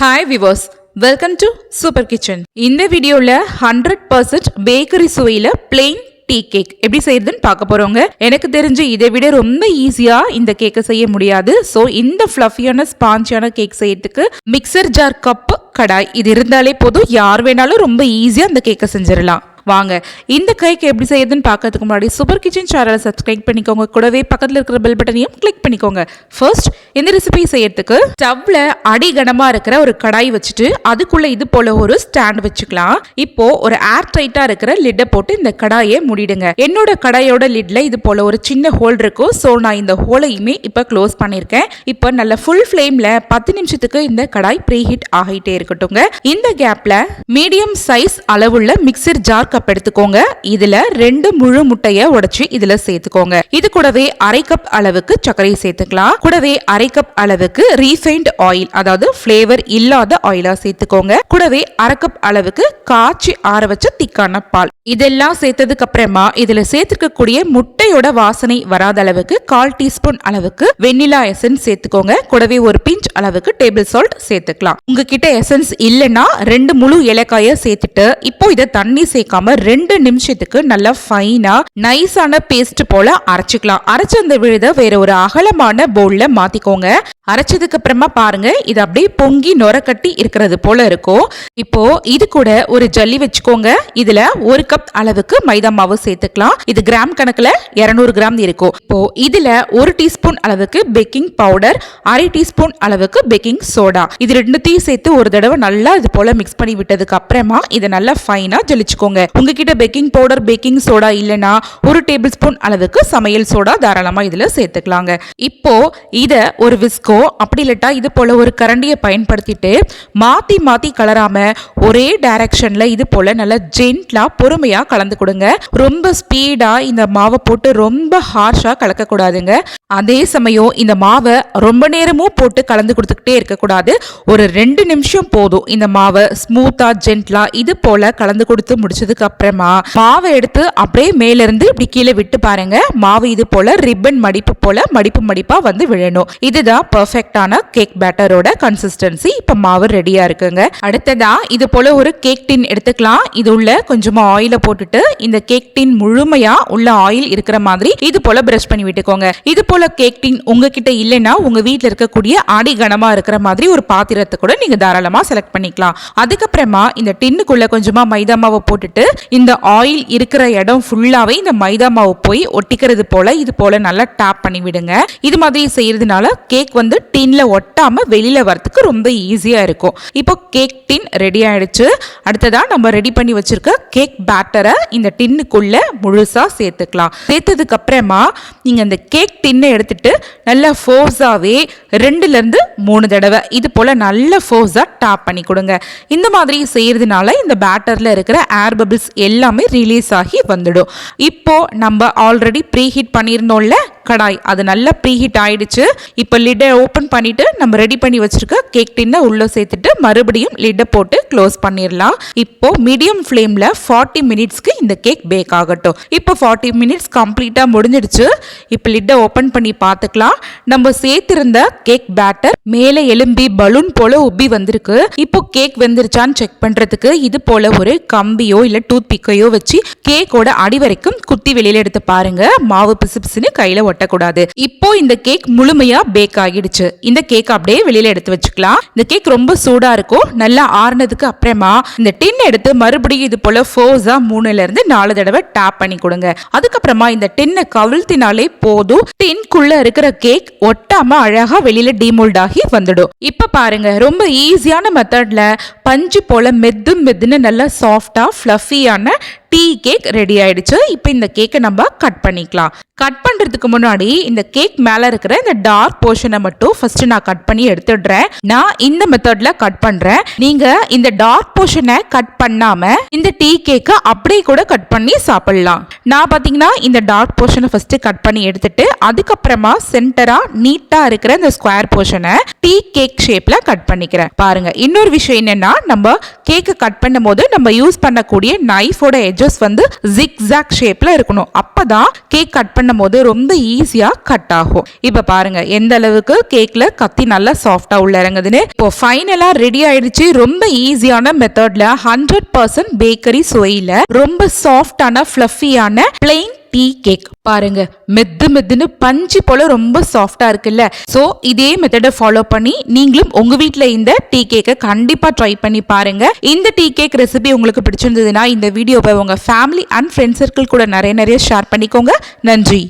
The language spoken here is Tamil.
Hi viewers welcome to super kitchen இந்த வீடியோவில் ஹண்ட்ரட் பர்சன்ட் பேக்கரி சுவையில் பிளெயின் டீ கேக் எப்படி செய்யறதுன்னு பார்க்க போறோங்க. எனக்கு தெரிஞ்சு இதை விட ரொம்ப ஈஸியா இந்த கேக்கை செய்ய முடியாது. ஸோ இந்த ஃப்ளஃபியான ஸ்பாஞ்சியான கேக் செய்யறதுக்கு மிக்சர் ஜார் கப் கடாய் இது இருந்தாலே போதும். யார் வேணாலும் ரொம்ப ஈஸியாக அந்த கேக்கை செஞ்சிடலாம் வாங்க. இந்த கைக்கு எப்படி செய்யுதுன்னு பார்க்கறதுக்கு முன்னாடி சூப்பர் கிச்சன் சேனலை சப்ஸ்கிரைப் பண்ணிக்கோங்க. கூடவே பக்கத்தில் இருக்கிற பெல் பட்டனையும் கிளிக் பண்ணிக்கோங்க. ஃபர்ஸ்ட் இந்த ரெசிபி செய்யறதுக்கு ஸ்டவ்ல அடி கனமா இருக்கிற ஒரு கடாய் வச்சுட்டு அதுக்குள்ள இது போல ஒரு ஸ்டாண்ட் வச்சுக்கலாம். இப்போ ஒரு ஏர் டைட்டா இருக்கிற லிட்டை போட்டு இந்த கடாயை முடிடுங்க. என்னோட கடாயோட லிட்ல இது போல ஒரு சின்ன ஹோல் இருக்கும். ஸோ நான் இந்த ஹோலையுமே இப்போ க்ளோஸ் பண்ணியிருக்கேன். இப்போ நல்ல ஃபுல் ஃப்ளேம்ல பத்து நிமிஷத்துக்கு இந்த கடாய் ப்ரீ ஹீட் ஆகிட்டே இருக்கட்டும்ங்க. இந்த கேப்ல மீடியம் சைஸ் அளவுள்ள மிக்சர் ஜார் கப் எடுத்துக்கோங்க. இதுல ரெண்டு முழு முட்டைய உடைச்சு இதுல சேர்த்துக்கோங்க. இது கூடவே அரை கப் அளவுக்கு சர்க்கரை சேர்த்துக்கலாம். கூடவே அரை கப் அளவுக்கு ரீஃபைண்ட் ஆயில் அதாவது ஃபிளேவர் இல்லாத ஆயிலா சேர்த்துக்கோங்க. கூடவே அரை கப் அளவுக்கு காய்ச்சி ஆற வச்ச திக்கான பால். இதெல்லாம் சேர்த்ததுக்கு அப்புறமா இதுல சேர்த்துக்கக்கூடிய முட்டையோட வாசனை வராத அளவுக்கு கால் டீஸ்பூன் அளவுக்கு வெண்ணிலா எசன்ஸ் சேர்த்துக்கோங்க. கூடவே ஒரு பிஞ்ச் அளவுக்கு டேபிள் சால்ட் சேர்த்துக்கலாம். உங்ககிட்ட எசன்ஸ் இல்லைன்னா ரெண்டு முழு ஏலக்காய சேர்த்துட்டு இப்போ இதை தண்ணி சேர்க்காம ரெண்டு நிமிஷத்துக்கு நல்லா ஃபைனா நைஸான பேஸ்ட் போல அரைச்சிக்கலாம். அரைச்ச அந்த விழுத வேற ஒரு அகலமான போல்ல மாத்திக்கோங்க. அரைச்சதுக்கு அப்புறமா பாருங்க இது அப்படியே பொங்கி நொரக்கட்டி இருக்கிறது போல இருக்கும் இப்போ இது கூட ஒரு ஜல்லி வச்சுக்கோங்க. இதுல ஒரு கப் அளவுக்கு மைதா மாவு சேர்த்துக்கலாம். இது கிராம் கணக்குல 200 கிராம் இருக்கும். இப்போ இதுல ஒரு டீஸ்பூன் அளவுக்கு பேக்கிங் பவுடர் அரை டீஸ்பூன் அளவுக்கு பேக்கிங் சோடா. இது ரெண்டுத்தையும் சேர்த்து ஒரு தடவை நல்லா இது போல மிக்ஸ் பண்ணி விட்டதுக்கு அப்புறமா இதை நல்லா ஃபைனா ஜலிச்சுக்கோங்க. உங்ககிட்ட பேக்கிங் பவுடர் பேக்கிங் சோடா இல்லைன்னா ஒரு டேபிள் ஸ்பூன் அளவுக்கு சமையல் சோடா தாராளமா இதுல சேர்த்துக்கலாங்க. இப்போ இத ஒரு விஸ்கோ அப்படி இல்லட்டா இது போல் ஒரு கரண்டியை பயன்படுத்திட்டு மாற்றி மாற்றி கலராம ஒரே டைரக்ஷனில் இது போல் நல்லா ஜென்ட்லா பொறுமையாக கலந்து கொடுங்க. ரொம்ப ஸ்பீடாக இந்த மாவை போட்டு ரொம்ப ஹார்ஷாக கலக்கக்கூடாதுங்க. அதே சமயம் இந்த மாவை ரொம்ப நேரமும் போட்டு கலந்து கொடுத்துக்கிட்டே இருக்கக்கூடாது. ஒரு ரெண்டு நிமிஷம் போதும் இந்த மாவை ஸ்மூத்தாக ஜென்ட்லா இது போல் கலந்து கொடுத்து முடிச்சதுக்கு அப்புறமா மாவை எடுத்து அப்படியே மேலேருந்து இப்படி கீழே விட்டு பாருங்க. மாவு இது போல் ரிப்பன் மடிப்பு போல் மடிப்பு மடிப்பாக வந்து விழணும். இதுதான் பர்ஃபெக்டான கேக் பேட்டரோட கன்சிஸ்டன்சி இப்போ மாவு ரெடியாக இருக்குங்க. அடுத்ததா இது போல ஒரு கேக் டின் எடுத்துக்கலாம். இது உள்ள கொஞ்சமாக ஆயிலை போட்டுட்டு இந்த கேக் டின் முழுமையாக உள்ள ஆயில் இருக்கிற மாதிரி இது போல ப்ரஷ் பண்ணி விட்டுக்கோங்க. இது போல கேக் டின் உங்ககிட்ட இல்லைன்னா உங்கள் வீட்டில் இருக்கக்கூடிய ஆடி கனமாக இருக்கிற மாதிரி ஒரு பாத்திரத்தை கூட நீங்கள் தாராளமாக செலக்ட் பண்ணிக்கலாம். அதுக்கப்புறமா இந்த டின்னுக்குள்ளே கொஞ்சமாக மைதா மாவை போட்டுட்டு இந்த ஆயில் இருக்கிற இடம் ஃபுல்லாகவே இந்த மைதா மாவு போய் ஒட்டிக்கிறது போல இது போல நல்லா டேப் பண்ணி விடுங்க. இது மாதிரி செய்யறதுனால கேக் வந்து டின்னில் ஒட்டாமல் வெளியில் வர்றதுக்கு ரொம்ப ஈஸியாக இருக்கும். இப்போ கேக் டின் ரெடி ஆகிடுச்சு அடுத்ததாக நம்ம ரெடி பண்ணி வச்சுருக்க கேக் பேட்டரை இந்த டின்னுக்குள்ளே முழுசாக சேர்த்துக்கலாம். சேர்த்ததுக்கப்புறமா நீங்கள் அந்த கேக் டின்னை எடுத்துட்டு நல்லா ஃபோர்ஸாகவே ரெண்டுலேருந்து மூணு தடவை. இது போல் நல்ல ஃபோர்ஸாக டாப் பண்ணி கொடுங்க. இந்த மாதிரி செய்கிறதுனால இந்த பேட்டரில் இருக்கிற ஏர் பபிள்ஸ் எல்லாமே ரிலீஸ் ஆகி வந்துடும். இப்போ நம்ம ஆல்ரெடி ப்ரீ ஹீட் பண்ணியிருந்தோம்ல கடாய். அது நல்லா ப்ரீ ஹீட் ஆயிடுச்சு. இப்போ லிட்டை ஓப்பன் பண்ணிட்டு நம்ம ரெடி பண்ணி வச்சிருக்க கேக் டின்னை உள்ளே சேர்த்துட்டு மறுபடியும் லிட்டை போட்டு க்ளோஸ் பண்ணிடலாம் இப்போ மீடியம் ஃப்ளேமில் ஃபார்ட்டி மினிட்ஸ்க்கு இந்த கேக் பேக் ஆகட்டும். இப்போ ஃபார்ட்டி மினிட்ஸ் கம்ப்ளீட்டாக முடிஞ்சிடுச்சு. இப்போ லிட்டை ஓப்பன் பண்ணி பார்த்துக்கலாம் நம்ம சேர்த்திருந்த கேக் பேட்டர் மேலே எலும்பி பலூன் போல உப்பி வந்திருக்கு. இப்போ கேக் வெந்துருச்சான்னு செக் பண்ணுறதுக்கு இது போல ஒரு கம்பியோ இல்லை டூத் பிக்கையோ வச்சு கேக்கோட அடி வரைக்கும் குத்தி வெளியில் எடுத்து பாருங்கள் மாவு பிசு பிசுன்னு கையில ஒட்டக்கூடாது இப்போ இந்த கேக் முழுமையா பேக் ஆகிடுச்சு. இந்த கேக் அப்படியே வெளியில எடுத்து வச்சுக்கலாம். இந்த கேக் ரொம்ப சூடா இருக்கும். நல்லா ஆறுனதுக்கு அப்புறமா இந்த டின் எடுத்து மறுபடியும் இது போல ஃபோர்ஸா மூணுல இருந்து நாலு தடவை டேப் பண்ணி கொடுங்க. அதுக்கப்புறமா இந்த டின்னை கவிழ்த்தினாலே போதும். டின்குள்ள இருக்கிற கேக் ஒட்டாம அழகா வெளியில டிமோல்ட் ஆகி வந்துடும். இப்ப பாருங்க ரொம்ப ஈஸியான மெத்தட்ல பஞ்சு போல மெது மெதுன்னு நல்லா சாஃப்டா ஃப்ளஃபியான டீ கேக் ரெடி ஆயிடுச்சு. இப்போ இந்த கேக்கை நம்ம கட் பண்ணிக்கலாம். கட் பண்ணுறதுக்கு முன்னாடி இந்த கேக் மேலே இருக்கிற இந்த டார்க் போர்ஷனை மட்டும் ஃபர்ஸ்ட் நான் கட் பண்ணி எடுத்துடுறேன். நான் இந்த மெத்தட்ல கட் பண்ணுறேன் நீங்கள் இந்த டார்க் போர்ஷனை கட் பண்ணாம இந்த டீ கேக்கை அப்படியே கூட கட் பண்ணி சாப்பிடலாம். நான் பார்த்தீங்கன்னா இந்த டார்க் போர்ஷனை ஃபர்ஸ்ட் கட் பண்ணி எடுத்துட்டு அதுக்கப்புறமா சென்டரா நீட்டா இருக்கிற இந்த ஸ்கொயர் போர்ஷனை டீ கேக் ஷேப்ல கட் பண்ணிக்கிறேன். பாருங்க இன்னொரு விஷயம் என்னன்னா நம்ம கேக்கு கட் பண்ணும்போது நம்ம யூஸ் பண்ணக்கூடிய நைஃபோட எஜஸ் வந்து ஜிக்ஸாக் ஷேப்ல இருக்கணும். அப்பதான் கேக் கட் பண்ணும்போது ரொம்ப ஈஸியா கட் ஆகும். இப்ப பாருங்க எந்த அளவுக்கு கேக்ல கத்தி நல்லா சாஃப்டா உள்ள இறங்குதுன்னு. இப்போ ஃபைனலா ரெடி ஆயிடுச்சு. ரொம்ப ஈஸியான மெத்தட்ல ஹண்ட்ரட் பர்சன்ட் பேக்கரி சுவையில ரொம்ப சாஃப்டான ஃபிளஃபியான பிளெயின் டீ கேக். பாருங்க மெத்து மெத்துன்னு பஞ்சு போல ரொம்ப சாஃப்டா இருக்குல்ல. ஸோ இதே மெத்தடை ஃபாலோ பண்ணி நீங்களும் உங்க வீட்டில் இந்த டீ கேக்கை கண்டிப்பா ட்ரை பண்ணி பாருங்க. இந்த டீ கேக் ரெசிபி உங்களுக்கு பிடிச்சிருந்ததுன்னா இந்த வீடியோவை உங்க ஃபேமிலி அண்ட் ஃப்ரெண்ட்ஸ் சர்க்கிள் கூட நிறைய நிறைய ஷேர் பண்ணிக்கோங்க. நன்றி.